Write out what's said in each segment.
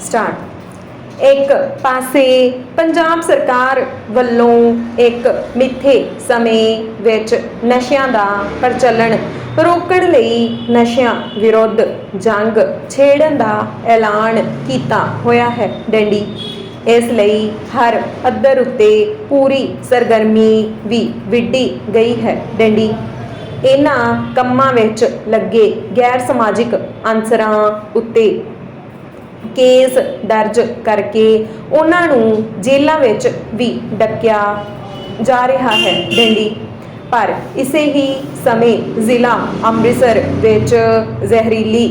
Start. ਇੱਕ ਪਾਸੇ ਪੰਜਾਬ ਸਰਕਾਰ ਵੱਲੋਂ ਇੱਕ ਮਿੱਥੇ ਸਮੇਂ ਵਿੱਚ ਨਸ਼ਿਆਂ ਦਾ ਪ੍ਰਚਲਨ ਰੋਕਣ ਲਈ ਨਸ਼ਿਆਂ ਵਿਰੁੱਧ ਜੰਗ ਛੇੜਨ ਦਾ ਐਲਾਨ ਕੀਤਾ ਹੋਇਆ ਹੈ ਡੈਂਡੀ। ਇਸ ਲਈ ਹਰ ਪੱਧਰ ਉੱਤੇ ਪੂਰੀ ਸਰਗਰਮੀ ਵੀ ਵਿੱਢੀ ਗਈ ਹੈ ਡੈਂਡੀ। ਇਹਨਾਂ ਕੰਮਾਂ ਵਿੱਚ ਲੱਗੇ ਗੈਰ ਸਮਾਜਿਕ ਅਨਸਰਾਂ ਉੱਤੇ ਕੇਸ ਦਰਜ ਕਰਕੇ ਉਹਨਾਂ ਨੂੰ ਜੇਲ੍ਹਾਂ ਵਿੱਚ ਵੀ ਡੱਕਿਆ ਜਾ ਰਿਹਾ ਹੈ ਡੰਡੀ। ਪਰ ਇਸੇ ਹੀ ਸਮੇਂ ਜ਼ਿਲ੍ਹਾ ਅੰਮ੍ਰਿਤਸਰ ਵਿੱਚ ਜ਼ਹਿਰੀਲੀ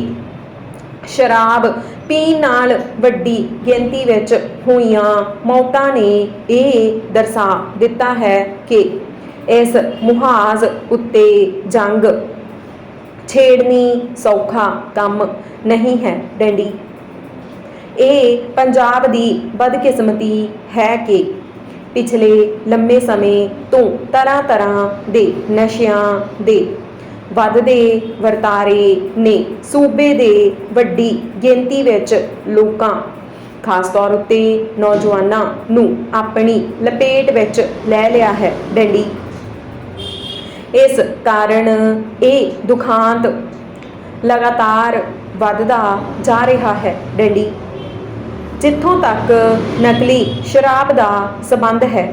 ਸ਼ਰਾਬ ਪੀਣ ਨਾਲ ਵੱਡੀ ਗਿਣਤੀ ਵਿੱਚ ਹੋਈਆਂ ਮੌਤਾਂ ਨੇ ਇਹ ਦਰਸਾ ਦਿੱਤਾ ਹੈ ਕਿ ਇਸ ਮੁਹਾਜ਼ ਉੱਤੇ ਜੰਗ ਛੇੜਨੀ ਸੌਖਾ ਕੰਮ ਨਹੀਂ ਹੈ ਡੰਡੀ। ਇਹ ਪੰਜਾਬ ਦੀ ਬਦਕਿਸਮਤੀ ਹੈ ਕਿ ਪਿਛਲੇ ਲੰਮੇ ਸਮੇਂ ਤੋਂ ਤਰ੍ਹਾਂ ਤਰ੍ਹਾਂ ਦੇ ਨਸ਼ਿਆਂ ਦੇ ਵੱਧਦੇ ਵਰਤਾਰੇ ਨੇ ਸੂਬੇ ਦੇ ਵੱਡੀ ਗਿਣਤੀ ਵਿੱਚ ਲੋਕਾਂ, ਖਾਸ ਤੌਰ ਉੱਤੇ ਨੌਜਵਾਨਾਂ ਨੂੰ ਆਪਣੀ ਲਪੇਟ ਵਿੱਚ ਲੈ ਲਿਆ ਹੈ ਡੰਡੀ। ਇਸ ਕਾਰਨ ਇਹ ਦੁਖਾਂਤ ਲਗਾਤਾਰ ਵੱਧਦਾ ਜਾ ਰਿਹਾ ਹੈ ਡੰਡੀ। ਜਿੱਥੋਂ ਤੱਕ ਨਕਲੀ ਸ਼ਰਾਬ ਦਾ ਸਬੰਧ ਹੈ।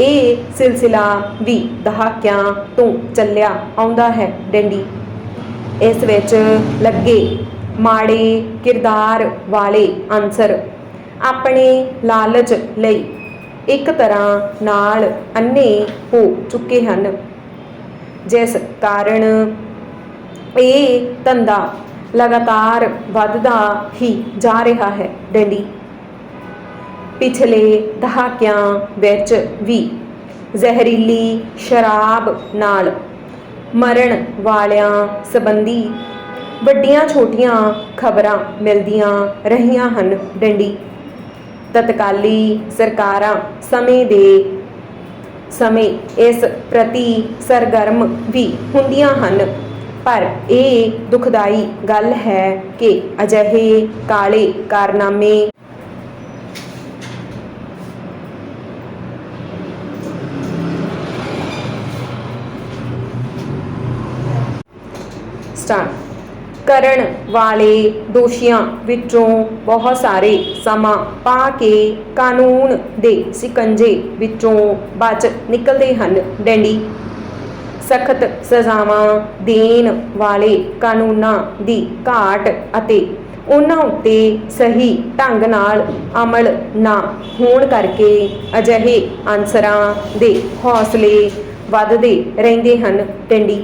ਇਹ ਸਿਲਸਿਲਾ ਵੀ ਦਹਾਕਿਆਂ ਤੋਂ ਚੱਲਿਆ ਆਉਂਦਾ ਹੈ ਡੰਡੀ। ਇਸ ਵਿੱਚ ਲੱਗੇ ਮਾੜੇ ਕਿਰਦਾਰ ਵਾਲੇ ਅਨਸਰ ਆਪਣੇ ਲਾਲਚ ਲਈ ਇੱਕ ਤਰ੍ਹਾਂ ਨਾਲ ਅੰਨੇ ਹੋ ਚੁੱਕੇ ਹਨ। ਜਿਸ ਕਾਰਨ ਇਹ ਧੰਦਾ ਲਗਾਤਾਰ ਵੱਧਦਾ ਹੀ ਜਾ ਰਿਹਾ ਹੈ ਡੰਡੀ ਪਿਛਲੇ ਦਹਾਕਿਆਂ ਵਿੱਚ ਵੀ ਜ਼ਹਿਰੀਲੀ ਸ਼ਰਾਬ ਨਾਲ ਮਰਨ ਵਾਲਿਆਂ ਸੰਬੰਧੀ ਵੱਡੀਆਂ ਛੋਟੀਆਂ ਖਬਰਾਂ ਮਿਲਦੀਆਂ ਰਹੀਆਂ ਹਨ ਡੰਡੀ ਤਤਕਾਲੀ ਸਰਕਾਰਾਂ ਸਮੇਂ ਦੇ ਸਮੇਂ ਇਸ ਪ੍ਰਤੀ ਸਰਗਰਮ ਵੀ ਹੁੰਦੀਆਂ ਹਨ। ਪਰ ਇਹ ਦੁਖਦਾਈ ਗੱਲ ਹੈ ਕਿ ਅਜਿਹੇ ਕਾਲੇ ਕਾਰਨਾਮੇ ਸਟਾਰਟ। ਕਰਨ ਵਾਲੇ ਦੋਸ਼ੀਆਂ ਵਿੱਚੋਂ ਬਹੁਤ ਸਾਰੇ ਸਮਾਂ ਪਾ ਕੇ ਕਾਨੂੰਨ ਦੇ ਸਿਕੰਜੇ ਵਿੱਚੋਂ ਬਚ ਨਿਕਲਦੇ ਹਨ। ਡੈਂਡੀ ਸਖਤ ਸਜ਼ਾਵਾਂ ਦੇਣ ਵਾਲੇ ਕਾਨੂੰਨਾਂ ਦੀ ਘਾਟ ਅਤੇ ਉਹਨਾਂ ਉੱਤੇ ਸਹੀ ਢੰਗ ਨਾਲ ਅਮਲ ਨਾ ਹੋਣ ਕਰਕੇ ਅਜਿਹੇ ਅਨਸਰਾਂ ਦੇ ਹੌਸਲੇ ਵੱਧਦੇ ਰਹਿੰਦੇ ਹਨ। ਟੰਡੀ,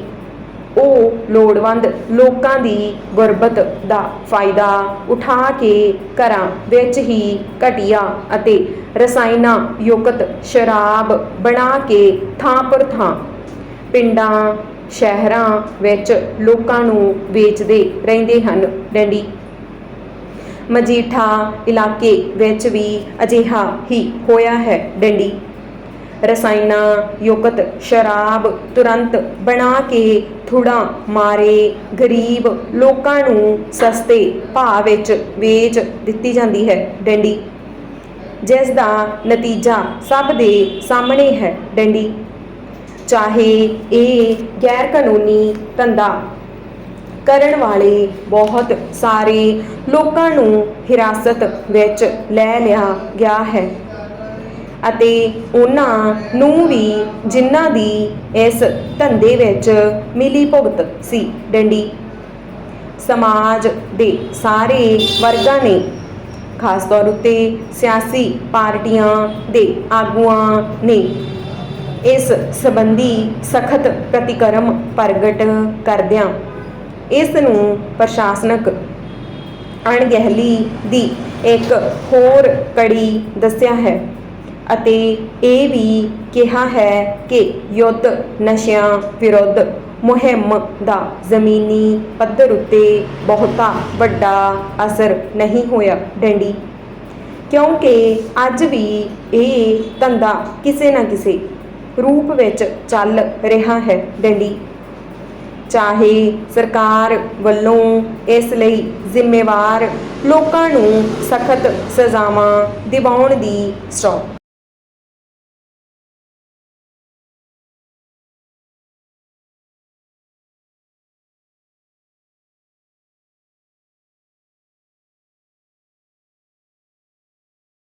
ਉਹ ਲੋੜਵੰਦ ਲੋਕਾਂ ਦੀ ਗੁਰਬਤ ਦਾ ਫਾਇਦਾ ਉਠਾ ਕੇ ਘਰਾਂ ਵਿੱਚ ਹੀ ਘਟੀਆ ਅਤੇ ਰਸਾਇਣਾ ਯੁਕਤ ਸ਼ਰਾਬ ਬਣਾ ਕੇ ਥਾਂ ਪਰ ਥਾਂ ਪਿੰਡਾਂ, ਸ਼ਹਿਰਾਂ ਵਿੱਚ ਲੋਕਾਂ ਨੂੰ ਵੇਚਦੇ ਰਹਿੰਦੇ ਹਨ। ਡੰਡੀ ਮਜੀਠਾ ਇਲਾਕੇ ਵਿੱਚ ਵੀ ਅਜਿਹਾ ਹੀ ਹੋਇਆ ਹੈ। ਡੰਡੀ ਰਸਾਇਣਾ ਯੁਕਤ ਸ਼ਰਾਬ ਤੁਰੰਤ ਬਣਾ ਕੇ ਥੁੜਾ ਮਾਰੇ ਗਰੀਬ ਲੋਕਾਂ ਨੂੰ ਸਸਤੇ ਭਾਅ ਵਿੱਚ ਵੇਚ ਦਿੱਤੀ ਜਾਂਦੀ ਹੈ। ਡੰਡੀ ਜਿਸ ਦਾ ਨਤੀਜਾ ਸਭ ਦੇ ਸਾਹਮਣੇ ਹੈ। ਡੰਡੀ ਚਾਹੇ ਇਹ ਗੈਰ ਕਾਨੂੰਨੀ ਧੰਦਾ ਕਰਨ ਵਾਲੇ ਬਹੁਤ ਸਾਰੇ ਲੋਕਾਂ ਨੂੰ ਹਿਰਾਸਤ ਵਿੱਚ ਲੈ ਲਿਆ ਗਿਆ ਹੈ ਅਤੇ ਉਹਨਾਂ ਨੂੰ ਵੀ ਜਿਨ੍ਹਾਂ ਦੀ ਇਸ ਧੰਦੇ ਵਿੱਚ ਮਿਲੀ ਭੁਗਤ ਸੀ ਡੰਡੀ। ਸਮਾਜ ਦੇ ਸਾਰੇ ਵਰਗਾਂ ਨੇ ਖਾਸ ਤੌਰ ਉੱਤੇ ਸਿਆਸੀ ਪਾਰਟੀਆਂ ਦੇ ਆਗੂਆਂ ਨੇ ਇਸ ਸੰਬੰਧੀ ਸਖਤ ਪ੍ਰਤੀਕਰਮ ਪ੍ਰਗਟ ਕਰਦਿਆਂ ਇਸ ਨੂੰ ਪ੍ਰਸ਼ਾਸਨਕ ਅਣਗਹਿਲੀ ਦੀ ਇੱਕ ਹੋਰ ਕੜੀ ਦੱਸਿਆ ਹੈ ਅਤੇ ਇਹ ਵੀ ਕਿਹਾ ਹੈ ਕਿ ਯੁੱਧ ਨਸ਼ਿਆਂ ਵਿਰੁੱਧ ਮੁਹਿੰਮ ਦਾ ਜ਼ਮੀਨੀ ਪੱਧਰ ਉੱਤੇ ਬਹੁਤਾ ਵੱਡਾ ਅਸਰ ਨਹੀਂ ਹੋਇਆ ਡੰਡੀ, ਕਿਉਂਕਿ ਅੱਜ ਵੀ ਇਹ ਧੰਦਾ ਕਿਸੇ ਨਾ ਕਿਸੇ ਰੂਪ ਵਿੱਚ ਚੱਲ ਰਿਹਾ ਹੈ ਦਿੱਲੀ। ਚਾਹੇ ਸਰਕਾਰ ਵੱਲੋਂ ਇਸ ਲਈ ਜ਼ਿੰਮੇਵਾਰ ਲੋਕਾਂ ਨੂੰ ਸਖਤ ਸਜ਼ਾਵਾਂ ਦਿਵਾਉਣ ਦੀ ਸਟਾਪ।